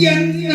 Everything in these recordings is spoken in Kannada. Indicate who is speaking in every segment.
Speaker 1: 烟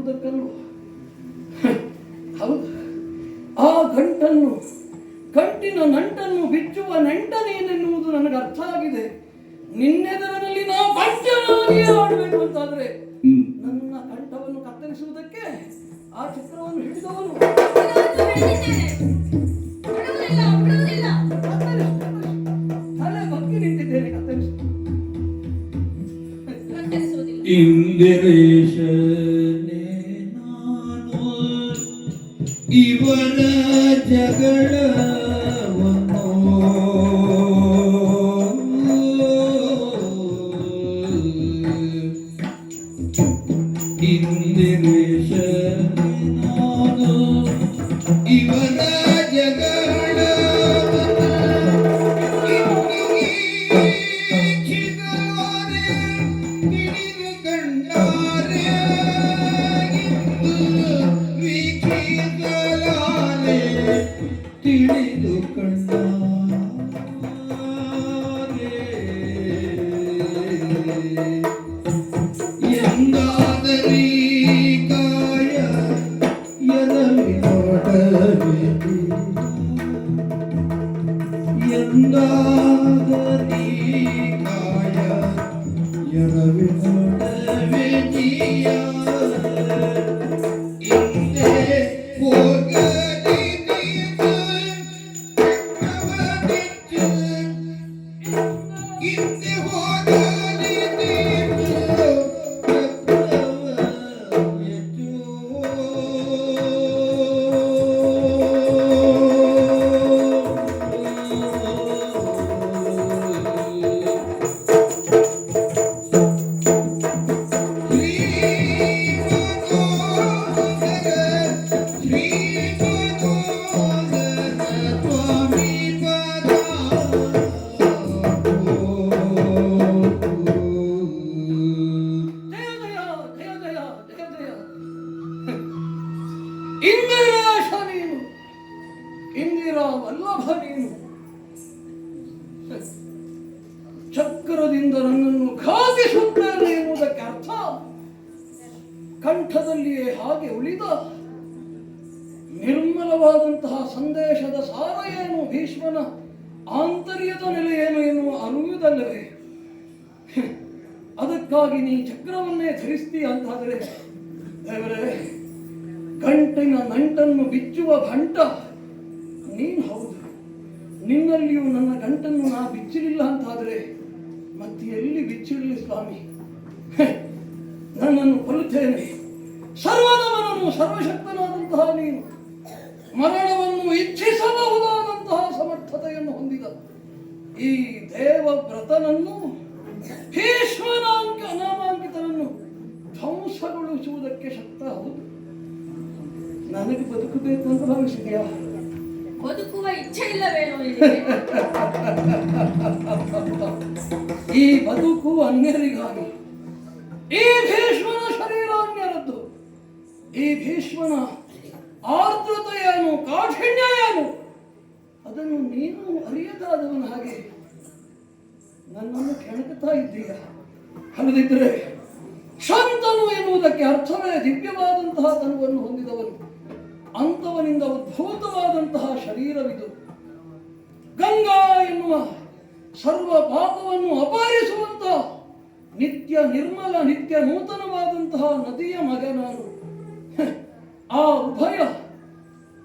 Speaker 1: ಎಂಬುದಕ್ಕಲ್ವ ಹೌದು. ಆ ಗಂಟನ್ನು ಕಂಟಿನ ನಂಟನ್ನು ಬಿಚ್ಚುವ ನಂಟನೇನೆನ್ನುವುದು ನನಗೆ ಅರ್ಥ ಆಗಿದೆ. ನಿನ್ನೆದರಲ್ಲಿ ನಾವು ಪಂಚನಾಗಿ ಆಡಬೇಕು ಅಂತಾದ್ರೆ ನನ್ನ ಕಂಠವನ್ನು ಕತ್ತರಿಸುವುದಕ್ಕೆ ಆ ಚಿತ್ರವನ್ನು ಹಿಡಿದವನು. ತಲೆ ಇಂದಿರೇಶ
Speaker 2: जगड़ ಅದಕ್ಕಾಗಿ ನೀ ಚಕ್ರವನ್ನೇ ಧರಿಸ್ತೀಯ ಅಂತಾದರೆ ಗಂಟಿನ ನಂಟನ್ನು ಬಿಚ್ಚುವ ಗಂಟ ನೀನು ಹೌದು. ನಿನ್ನಲ್ಲಿಯೂ ನನ್ನ ಗಂಟನ್ನು ನಾ ಬಿಚ್ಚಿರಲಿಲ್ಲ ಅಂತಾದರೆ, ಮತ್ತೆ ಎಲ್ಲಿ ಬಿಚ್ಚಿರಲಿ ಸ್ವಾಮಿ? ನನ್ನನ್ನು ಕೊಲ್ಲುತ್ತೇನೆ. ಸರ್ವದವನನ್ನು ಸರ್ವಶಕ್ತನಾದಂತಹ ನೀನು, ಮರಣವನ್ನು ಇಚ್ಛಿಸಬಹುದಾದಂತಹ ಸಮರ್ಥತೆಯನ್ನು ಹೊಂದಿದ ಈ ದೇವವ್ರತನನ್ನು ಭೀಷ್ಮನಾಂಕ ಅನಾಮಾಂಕಿತನನ್ನು ಧ್ವಂಸಗೊಳಿಸುವುದಕ್ಕೆ ಶಕ್ತ ಹೌದು. ನನಗೆ ಬದುಕಬೇಕು ಅಂತ ಭಾವಿಸಿದೆಯಾ?
Speaker 3: ಬದುಕುವ ಇಚ್ಛೆ ಇಲ್ಲವೇನೋ
Speaker 2: ಈ ಬದುಕು ಅನ್ಯರಿಗಾಗಿ ಈ ಭೀಷ್ಮನ ಶರೀರ ಅನ್ಯರದ್ದು ಈ ಭೀಷ್ಮನ ಆರ್ದ್ರತೆ ಏನು ಕಾಠಿಣ್ಯ ಏನು ಅದನ್ನು ನೀನು ಅರಿಯದಾದವನ ಹಾಗೆ ನನ್ನನ್ನು ಕೆಣಕುತ್ತಾ ಇದ್ದೀಯ? ಅಲ್ಲದಿದ್ದರೆ ಶಾಂತನು ಎನ್ನುವುದಕ್ಕೆ ಅರ್ಥವೇ ದಿವ್ಯವಾದಂತಹ ತನುವನ್ನು ಹೊಂದಿದವನು. ಅಂತವನಿಂದ ಉದ್ಭೂತವಾದಂತಹ ಶರೀರವಿದು. ಗಂಗಾ ಎನ್ನುವ ಸರ್ವ ಪಾಪವನ್ನು ಅಪಾರಿಸುವಂತಹ ನಿತ್ಯ ನಿರ್ಮಲ, ನಿತ್ಯ ನೂತನವಾದಂತಹ ನದಿಯ ಮಗ ನಾನು. ಆ ಉಭಯ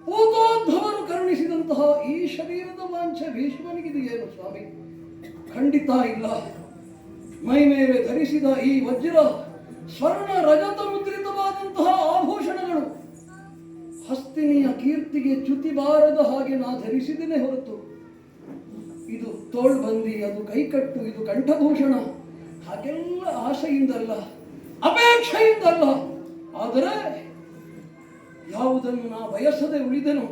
Speaker 2: ಪೂತೋದ್ಧವರು ಕರುಣಿಸಿದಂತಹ ಈ ಶರೀರದ ವಾಂಛೆ ಭೀಷ್ಮನಿಗಿದೆಯೇನು ಸ್ವಾಮಿ? ಖಂಡಿತ ಇಲ್ಲ. ಮೈ ಮೇಲೆ ಧರಿಸಿದ ಈ ವಜ್ರ ಸ್ವರ್ಣ ರಜತ ಮುದ್ರಿತವಾದಂತಹ ಆಭೂಷಣಗಳು. ಹಸ್ತಿನಿಯ ಕೀರ್ತಿಗೆ ಚ್ಯುತಿ ಬಾರದ ಹಾಗೆ ನಾ ಧರಿಸಿದ್ದೇನೆ ಹೊರತು. ಇದು ತೋಳ್ಬಂದಿ, ಅದು ಕೈಕಟ್ಟು, ಇದು ಕಂಠಭೂಷಣ. ಹಾಗೆಲ್ಲ ಆಶೆಯಿಂದಲ್ಲ ಅಪೇಕ್ಷೆಯಿಂದಲ್ಲ. ಆದರೆ ಯಾವುದನ್ನು ನಾ ಬಯಸದೆ ಉಳಿದೆನು,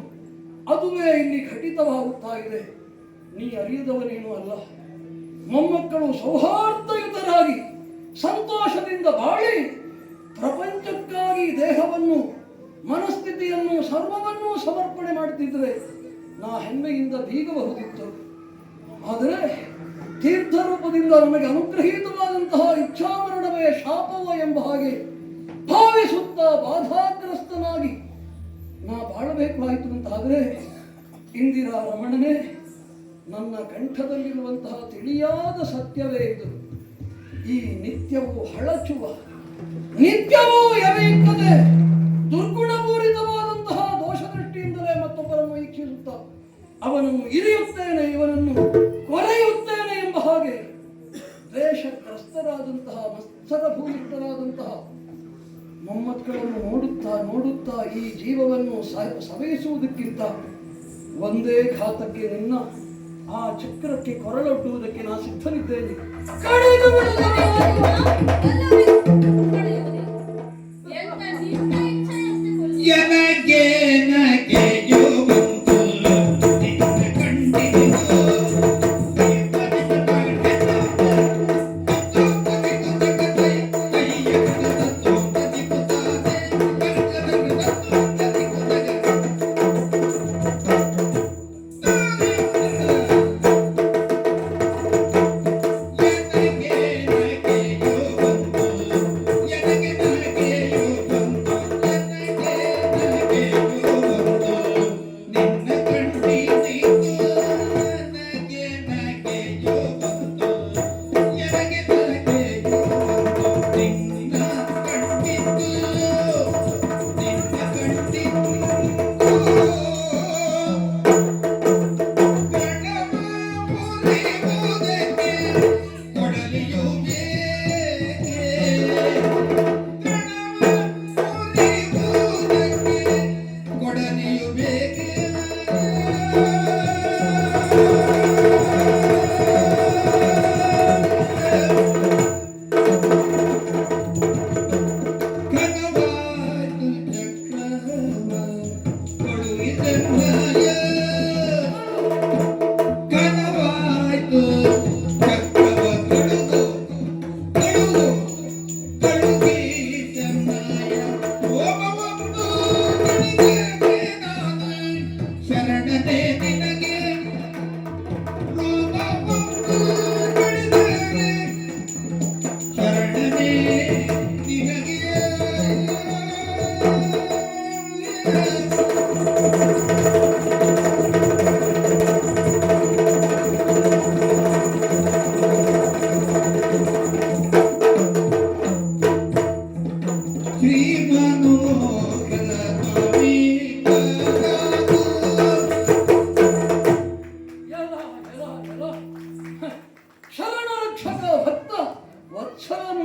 Speaker 2: ಅದುವೇ ಇಲ್ಲಿ ಘಟಿತವಾಗುತ್ತಾ ಇದೆ. ನೀ ಅರಿಯದವನೇನೂ ಅಲ್ಲ. ಮೊಮ್ಮಕ್ಕಳು ಸೌಹಾರ್ದಯುತರಾಗಿ, ಸಂತೋಷದಿಂದ ಬಾಳಿ, ಪ್ರಪಂಚಕ್ಕಾಗಿ ದೇಹವನ್ನು, ಮನಸ್ಥಿತಿಯನ್ನು, ಸರ್ವವನ್ನೂ ಸಮರ್ಪಣೆ ಮಾಡುತ್ತಿದ್ದರೆ ನಾ ಹೆಮ್ಮೆಯಿಂದ ಬೀಗಬಹುದಿತ್ತು ಆದರೆ ತೀರ್ಥರೂಪದಿಂದ ನಮಗೆ ಅನುಗ್ರಹೀತವಾದಂತಹ ಇಚ್ಛಾಮರಣವೇ ಶಾಪವ ಎಂಬ ಹಾಗೆ ಭಾವಿಸುತ್ತಾ ಬಾಧಾಗ್ರಸ್ತನಾಗಿ ನಾ ಬಾಳಬೇಕಾಯಿತು ಅಂತಾದರೆ ಇಂದಿರಾ ರಮಣನೇ ನನ್ನ ಕಂಠದಲ್ಲಿರುವಂತಹ ತಿಳಿಯಾದ ಸತ್ಯವೇ ಇದು. ಈ ನಿತ್ಯವೂ ಹಳಚುವ, ನಿತ್ಯವೂ ಎರೆಯುತ್ತದೆ ದುರ್ಗುಣಪೂರಿತವಾದಂತಹ ದೋಷದೃಷ್ಟಿಯಿಂದಲೇ ಮತ್ತೊಬ್ಬರನ್ನು ವೀಕ್ಷಿಸುತ್ತ, ಅವನನ್ನು ಇರಿಯುತ್ತೇನೆ, ಇವನನ್ನು ಕೊರೆಯುತ್ತೇನೆ ಎಂಬ ಹಾಗೆ ದ್ವೇಷಗ್ರಸ್ತರಾದಂತಹ, ಮತ್ಸರ ಭೂಮಿಷ್ಠರಾದಂತಹ ಮೊಮ್ಮಕ್ಕಳನ್ನು ನೋಡುತ್ತಾ ನೋಡುತ್ತಾ ಈ ಜೀವವನ್ನು ಸವೆಯಿಸುವುದಕ್ಕಿಂತ ಒಂದೇ ಘಾತಕ್ಕೆ ನಿನ್ನ ಆ ಚಕ್ರಕ್ಕೆ ಕೊರಳೊಡ್ಡುವುದಕ್ಕೆ ನಾನು ಸಿದ್ಧನಿದ್ದೇನೆ.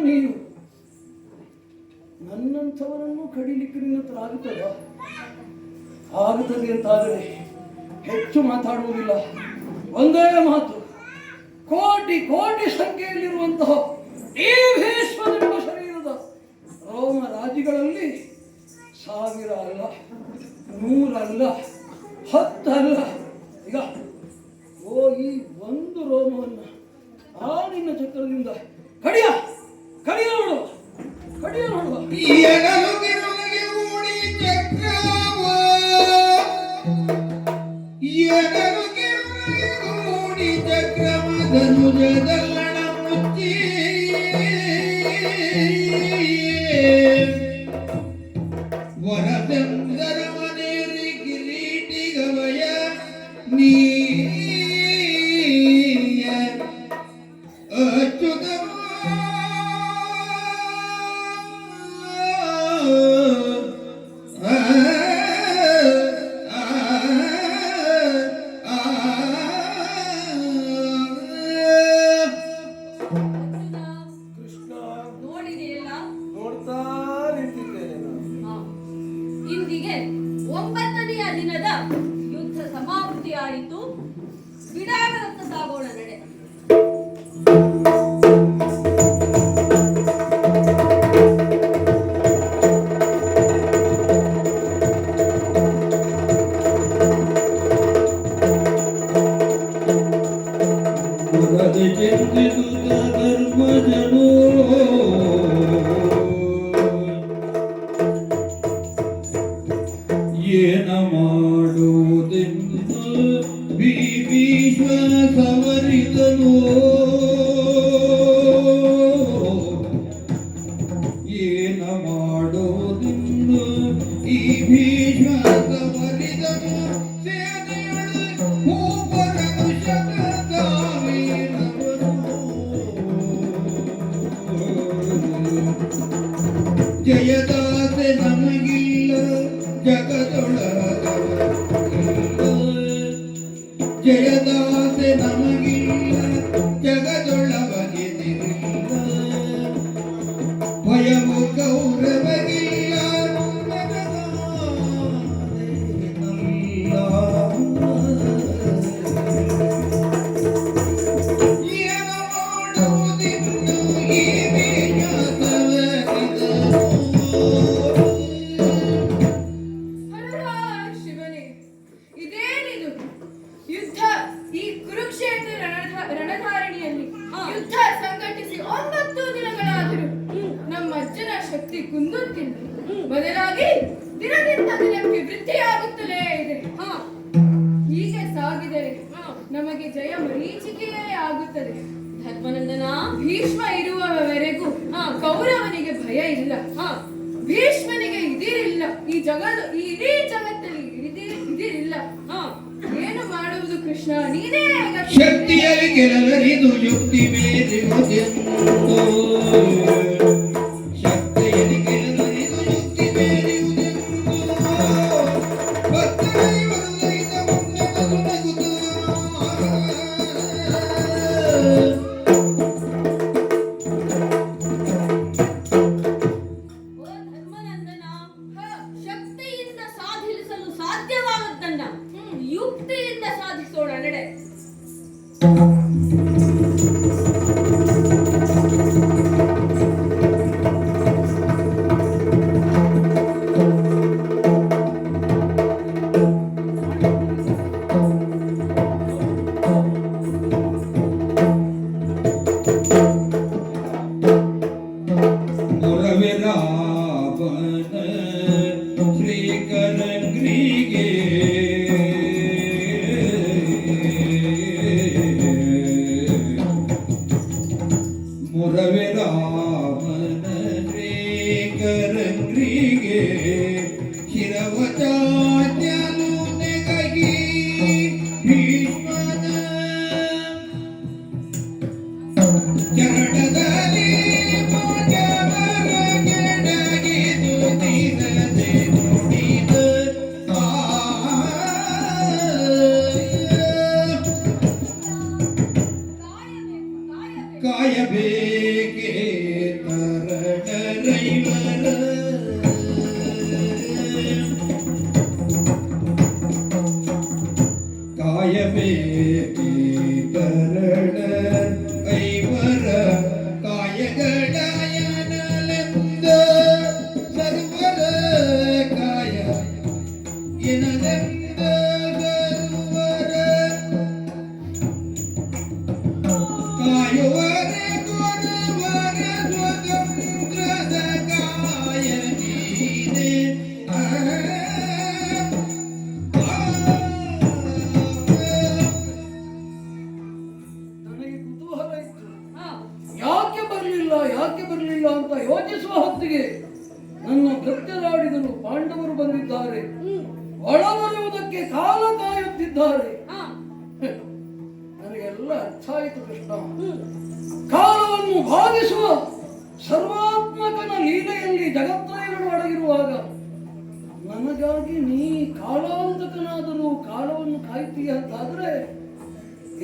Speaker 1: ನೀನು.
Speaker 2: ನನ್ನಂಥವರನ್ನು ಕಡಿಲಿಕ್ಕೆ ನಿನ್ನ ಹತ್ರ ಆಗುತ್ತದ? ಆಗುತ್ತದೆ ಅಂತಾದರೆ ಹೆಚ್ಚು ಮಾತಾಡುವುದಿಲ್ಲ. ಒಂದೇ ಮಾತು. ಕೋಟಿ ಕೋಟಿ ಸಂಖ್ಯೆಯಲ್ಲಿರುವಂತಹ ಎಂಬ ಶರೀರದ ರೋಮ ರಾಜಿಗಳಲ್ಲಿ ಸಾವಿರ ಅಲ್ಲ ನೂರಲ್ಲ ಹತ್ತಲ್ಲ ಈಗ, ಓ ಈ ಒಂದು ರೋಮವನ್ನು ಆ ನಿನ್ನ ಚಕ್ರದಿಂದ ಕಡಿಯ. ಕಡಿಯೋಳು ಕಡಿಯೋಳು.
Speaker 1: ಎಡಲು ಮುಚ್ಚಿ.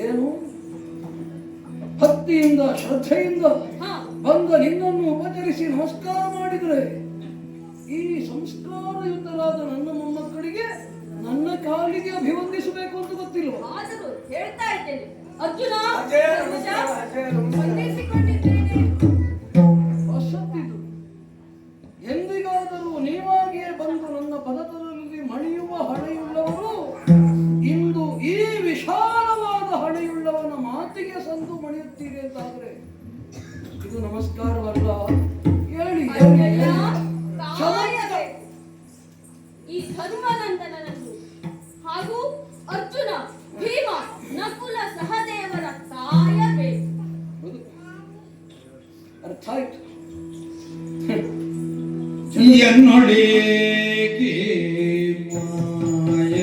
Speaker 1: ಏನು?
Speaker 2: ಭಕ್ತಿಯಿಂದ ಶ್ರದ್ಧೆಯಿಂದ ಬಂದ ನಿನ್ನನ್ನು ಉಪಚರಿಸಿ ನಮಸ್ಕಾರ ಮಾಡಿದರೆ ಈ ಸಂಸ್ಕಾರಯುತರಾದ ನನ್ನ ಮೊಮ್ಮಕ್ಕಳಿಗೆ ನನ್ನ ಕಾಲಿಗೆ ಅಭಿವಂದಿಸಬೇಕು ಅಂತ ಗೊತ್ತಿಲ್ಲ
Speaker 3: ಆದರೂ ಹೇಳ್ತಾ ಇದ್ದೇನೆ. ಅರ್ಜುನ
Speaker 2: ಇದು ನಮಸ್ಕಾರವಲ್ಲ ಹೇಳಿ
Speaker 3: ಈ ಧರ್ಮನಂದನನನ್ನು ಹಾಗೂ ಅರ್ಜುನ ಭೀಮ ನಕುಲ ಸಹದೇವರ
Speaker 2: ತಾಯವೇ. ಅರ್ಥ ಆಯ್ತು.
Speaker 1: ಎನ್ನೊಳಗೆ ಮಾಯಕದ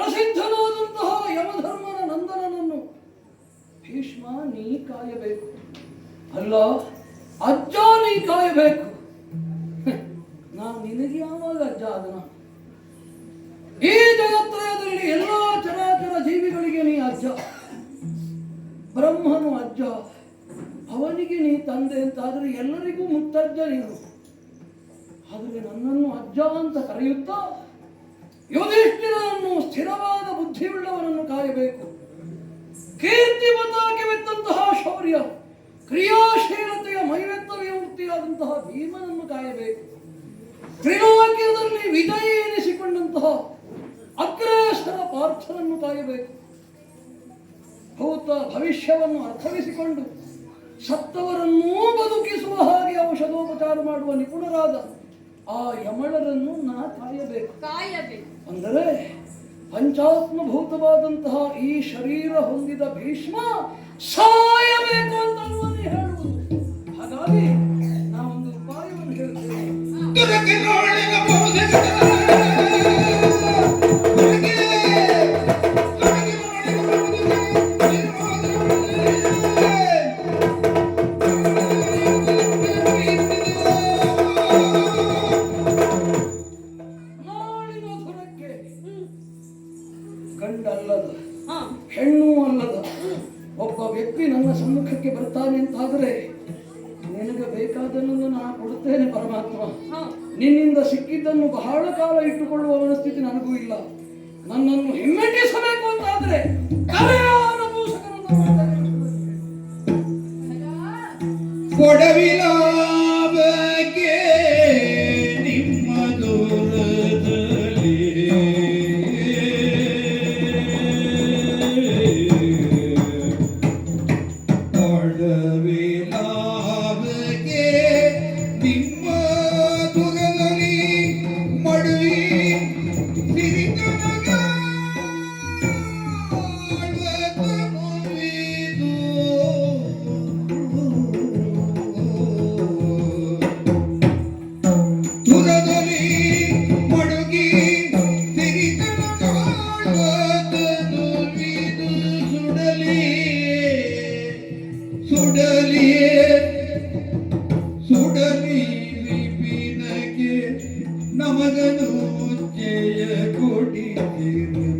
Speaker 2: ಪ್ರಸಿದ್ಧನಾದಂತಹ ಯಮಧರ್ಮನ ನಂದನನನ್ನು ಭೀಷ್ಮ, ನೀ ಕಾಯಬೇಕು. ಅಲ್ಲ, ಅಜ್ಜ, ನೀ ಕಾಯಬೇಕು. ನಾನು ನಿನಗೆ ಯಾವಾಗ ಅಜ್ಜ ಅದನ ಈ ಜಗತ್ರಯದಲ್ಲಿ ಎಲ್ಲ ಚರಾಚರ ಜೀವಿಗಳಿಗೆ ನೀ ಅಜ್ಜ. ಬ್ರಹ್ಮನು ಅಜ್ಜ. ಅವನಿಗೆ ನೀ ತಂದೆ ಅಂತಾದರೆ ಎಲ್ಲರಿಗೂ ಮುತ್ತಜ್ಜ ನೀನು. ಆದರೆ ನನ್ನನ್ನು ಅಜ್ಜ ಅಂತ ಕರೆಯುತ್ತಾ ಯುಧಿಷ್ಠಿರನನ್ನು ಸ್ಥಿರವಾದ ಬುದ್ಧಿಯುಳ್ಳವನನ್ನು ಕಾಯಬೇಕು. ಕೀರ್ತಿ ಬಿದ್ದಂತಹ ಶೌರ್ಯ, ಕ್ರಿಯಾಶೀಲತೆಯ ಮೈವೆತ್ತ ವಿಮೂರ್ತಿಯಾದಂತಹ ಭೀಮನನ್ನು ಕಾಯಬೇಕು. ತ್ರಿಲೋಕ್ಯದಲ್ಲಿ ವಿಜಯಿ ಎನಿಸಿಕೊಂಡಂತಹ ಅಗ್ರೇಸರ ಪಾರ್ಥನನ್ನು ಕಾಯಬೇಕು. ಭೂತ ಭವಿಷ್ಯವನ್ನು ಅರ್ಥವಿಸಿಕೊಂಡು ಸತ್ತವರನ್ನೂ ಬದುಕಿಸುವ ಹಾಗೆ ಔಷಧೋಪಚಾರ ಮಾಡುವ ನಿಪುಣರಾದ ಆ ಯಮಳರನ್ನು ನಾ ಕಾಯಬೇಕು.
Speaker 3: ಕಾಯಬೇಕು.
Speaker 2: ಅಂದರೆ ಪಂಚಾತ್ಮಭೂತವಾದಂತಹ ಈ ಶರೀರ ಹೊಂದಿದ ಭೀಷ್ಮ ಸಾಯಬೇಕು ಅಂತ ಹೇಳುವುದು. ಹಾಗಾಗಿ ನಾವೊಂದು ಉಪಾಯವನ್ನು ಹೇಳ್ತೇವೆ.
Speaker 1: Come on. ಸುಡಲೀಲಿ ಪಿನಗೆ ನಮಗನು ಜಯ
Speaker 4: ಕೊಡಿಸಿರುಂದೋ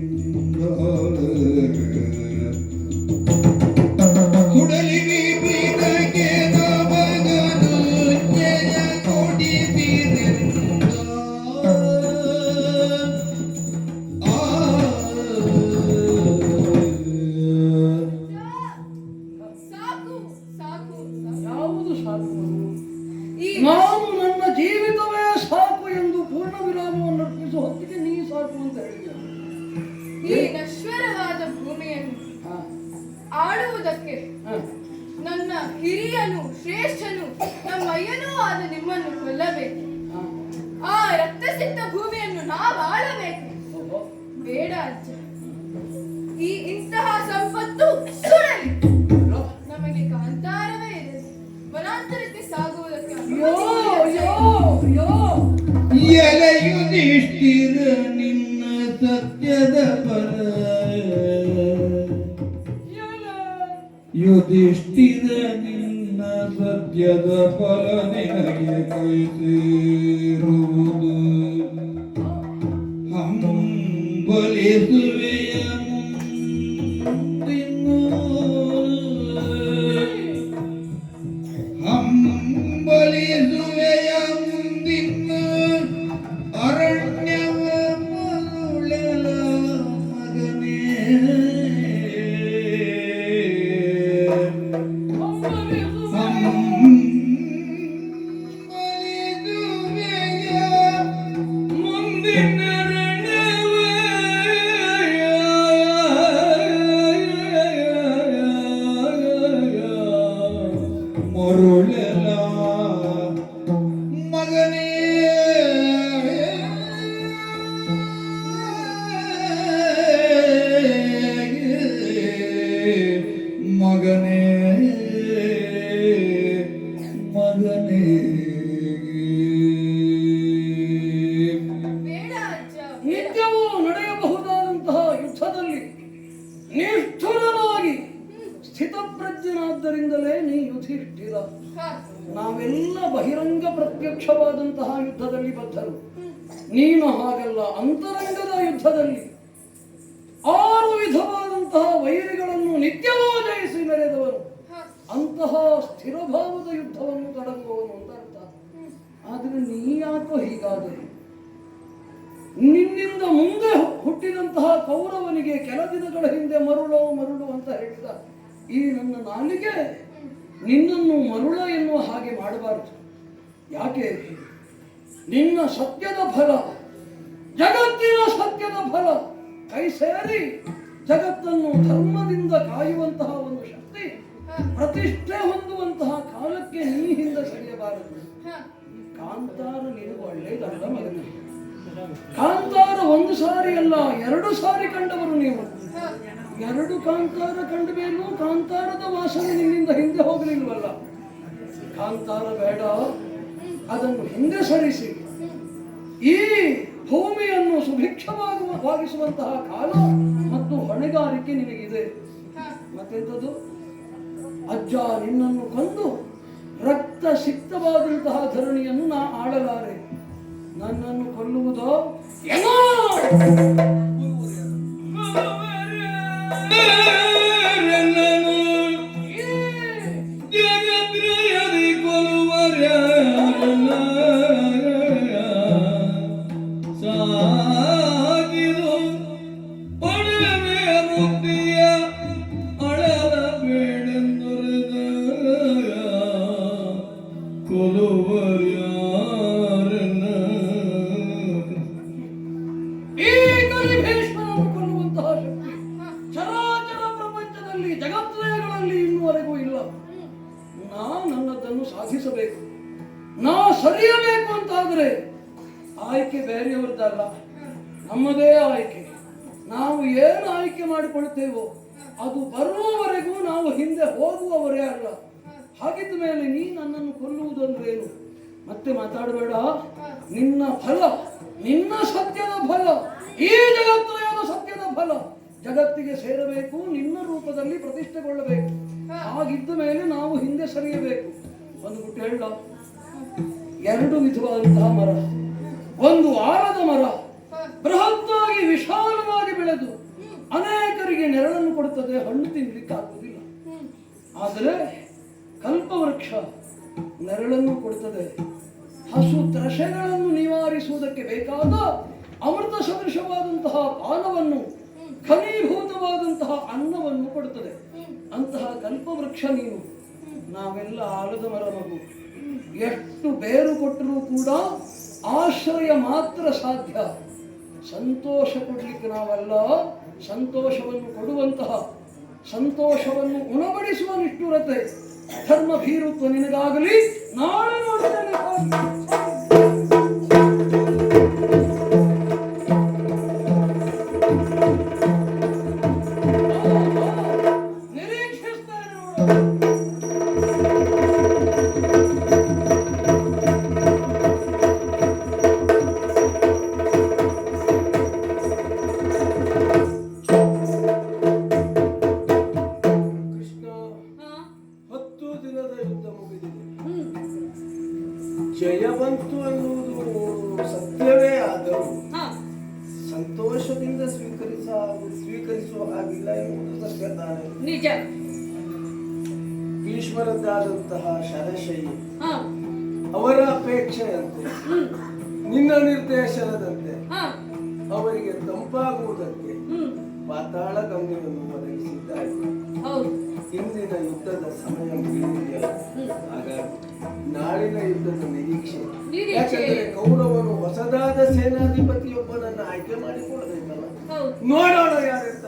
Speaker 2: ಅಯ್ಯೋ
Speaker 1: ಎಲೆಯುದಿಷ್ಟಿರ ನಿನ್ನ ಸತ್ಯದ ಪರ. ಯುಧಿಷ್ಠಿರ ನಿನ್ನ ಸತ್ಯದ ಫಲ
Speaker 2: ವಿಧವಾದಂತಹ ವೈರಿಗಳನ್ನು ನಿತ್ಯವೂ ಜಯಿಸಿ ಮೆರೆದವರು. ಅಂತಹ ಸ್ಥಿರಭಾವದ ಯುದ್ಧವನ್ನು ತೊಡಗುವವನು ಅಂತ ಅರ್ಥ. ಆದರೆ ನೀ ಯಾಕೋ ಹೀಗಾದರೆ? ನಿನ್ನಿಂದ ಮುಂದೆ ಹುಟ್ಟಿದಂತಹ ಕೌರವನಿಗೆ ಕೆಲ ದಿನಗಳ ಹಿಂದೆ ಮರುಳೋ ಮರುಳು ಅಂತ ಹೇಳಿದ ಈ ನನ್ನ ನಾಲಿಗೆ ನಿನ್ನನ್ನು ಮರುಳ ಎನ್ನುವ ಹಾಗೆ ಮಾಡಬಾರದು. ಯಾಕೆ? ನಿನ್ನ ಸತ್ಯದ ಫಲ ಜಗತ್ತಿನ ಸತ್ಯದ ಫಲ ಕೈ ಸೇರಿ ಜಗತ್ತನ್ನು ಧರ್ಮದಿಂದ ಕಾಯುವಂತಹ ಒಂದು ಶಕ್ತಿ ಪ್ರತಿಷ್ಠೆ ಹೊಂದುವಂತಹ ಕಾಲಕ್ಕೆ ನೀ ಹಿಂದೆ ಸರಿಯಬಾರದು.
Speaker 4: ಹಾ.
Speaker 2: ಕಾಂತಾರ ನೀನು ಒಳ್ಳೆಯದಲ್ಲ ಮಗನೇ. ಕಾಂತಾರ ಒಂದು ಸಾರಿ ಅಲ್ಲ ಎರಡು ಸಾರಿ ಕಂಡವರು ನೀವು. ಎರಡು ಕಾಂತಾರ ಕಂಡ ಮೇಲೂ ಕಾಂತಾರದ ವಾಸನೆ ನಿನ್ನಿಂದ ಹಿಂದೆ ಹೋಗಲಿಲ್ವಲ್ಲ? ಕಾಂತಾರ ಬೇಡ ಅದನ್ನು ಹಿಂದೆ ಸರಿಸಿ. ಈ ಭೂಮಿಯನ್ನು ಸುಭಿಕ್ಷವಾಗಿಸುವಂತಹ ವಾಗಿಸುವಂತಹ ಕಾಲ ಮತ್ತು ಹೊಣೆಗಾರಿಕೆ
Speaker 4: ನಿಮಗಿದೆ.
Speaker 2: ಮತ್ತೆಂಥದ್ದು? ಅಜ್ಜ ನಿನ್ನನ್ನು ಕೊಂದು ರಕ್ತ ಸಿಕ್ತವಾದಂತಹ ಧರಣಿಯನ್ನು ನಾ ಆಡಲಾರೆ. ನನ್ನನ್ನು ಕೊಲ್ಲುವುದೋ? ಜಗತ್ರಯಗಳಲ್ಲಿ ಇನ್ನುವರೆಗೂ ಇಲ್ಲ. ನಾ ನನ್ನದನ್ನು ಸಾಧಿಸಬೇಕು. ನಾ ಸರಿಯಬೇಕು ಅಂತಾದರೆ ಆಯ್ಕೆ ಬೇರೆಯವರದ್ದಲ್ಲ. ನಮ್ಮದೇ ಆಯ್ಕೆ. ನಾವು ಏನು ಆಯ್ಕೆ ಮಾಡಿಕೊಳ್ತೇವೋ ಅದು ಬರುವವರೆಗೂ ನಾವು ಹಿಂದೆ ಹೋಗುವವರೇ ಅಲ್ಲ. ಹಾಗಿದ್ದ ಮೇಲೆ ನೀ ನನ್ನನ್ನು ಕೊಲ್ಲುವುದಂದ್ರೇನು ಮತ್ತೆ ಮಾತಾಡಬೇಡ. ನಿನ್ನ ಫಲ, ನಿನ್ನ ಸತ್ಯದ ಫಲ, ಈ ಜಗತ್ರಯದ ಸತ್ಯದ ಫಲ? ಜಗತ್ತಿಗೆ ಸೇರಬೇಕು, ನಿನ್ನ ರೂಪದಲ್ಲಿ ಪ್ರತಿಷ್ಠೆಗೊಳ್ಳಬೇಕು. ಆಗಿದ್ದ ಮೇಲೆ ನಾವು ಹಿಂದೆ ಸರಿಯಬೇಕು. ಒಂದು ಗುಟ್ಟು ಹೇಳ. ಎರಡು ವಿಧವಾದಂತಹ ಮರ. ಒಂದು ಆಲದ ಮರ. ಬೃಹತ್ತಾಗಿ ವಿಶಾಲವಾಗಿ ಬೆಳೆದು ಅನೇಕರಿಗೆ ನೆರಳನ್ನು ಕೊಡುತ್ತದೆ. ಹಣ್ಣು ತಿನ್ಲಿಕ್ಕೆ ಆಗುವುದಿಲ್ಲ. ಆದರೆ ಕಲ್ಪವೃಕ್ಷ ನೆರಳನ್ನು ಕೊಡುತ್ತದೆ. ಹಸು ತ್ರಶೆಗಳನ್ನು ನಿವಾರಿಸುವುದಕ್ಕೆ ಬೇಕಾದ ಅಮೃತ ಸದೃಶವಾದಂತಹ ಪಾನವನ್ನು ಘನೀಭೂತವಾದಂತಹ ಅನ್ನವನ್ನು ಕೊಡುತ್ತದೆ. ಅಂತಹ ಕಲ್ಪವೃಕ್ಷ ನೀನು. ನಾವೆಲ್ಲ ಆಲದ ಮರ ಮಗು. ಎಷ್ಟು ಬೇರು ಕೊಟ್ಟರೂ ಕೂಡ ಆಶ್ರಯ ಮಾತ್ರ ಸಾಧ್ಯ. ಸಂತೋಷ ಕೊಡಲಿಕ್ಕೆ ನಾವಲ್ಲ ಸಂತೋಷವನ್ನು ಕೊಡುವಂತಹ ಸಂತೋಷವನ್ನು ಉಣಬಡಿಸುವ ನಿಷ್ಠುರತೆ ಧರ್ಮ ಭೀರುತ್ವ ನಿನಗಾಗಲಿ. ನಾಳೆ ನೋಡುತ್ತೇನೆ
Speaker 5: ಜಯ ಬಂತು ಎನ್ನುವುದು ಸತ್ಯವೇ ಆದರೂ ಸಂತೋಷದಿಂದ ಸ್ವೀಕರಿಸ ಸ್ವೀಕರಿಸುವ ಹಾಗಿಲ್ಲ ಎಂಬುದು ಸತ್ಯ ತಾನೆ.
Speaker 3: ನಿಜ.
Speaker 5: ಭೀಷ್ಮರದ್ದಾದಂತಹ ಶರಶೈಲಿ
Speaker 3: ಹಾ.
Speaker 5: ಅವರ ಅಪೇಕ್ಷೆಯಂತೆ ನಿನ್ನ ನಿರ್ದೇಶನದಂತೆ ಅವರಿಗೆ ತಂಪಾಗುವುದಕ್ಕೆ ಪಾತಾಳ ಗಮ್ಯವನ್ನು ಒದಗಿಸಿದ್ದಾರೆ
Speaker 3: ಹೌದು.
Speaker 5: ಇಂದಿನ ಯುದ್ಧದ ಸಮಯ ನಾಳಿನ ಯುದ್ಧದ ನಿರೀಕ್ಷೆ. ಯಾಕಂದ್ರೆ ಕೌರವರು ಹೊಸದಾದ ಸೇನಾಧಿಪತಿಯೊಬ್ಬನನ್ನು ಆಯ್ಕೆ ಮಾಡಿಕೊಳ್ಳಬೇಕಲ್ಲ?
Speaker 3: ನೋಡೋಣ
Speaker 5: ನೋಡೋಣ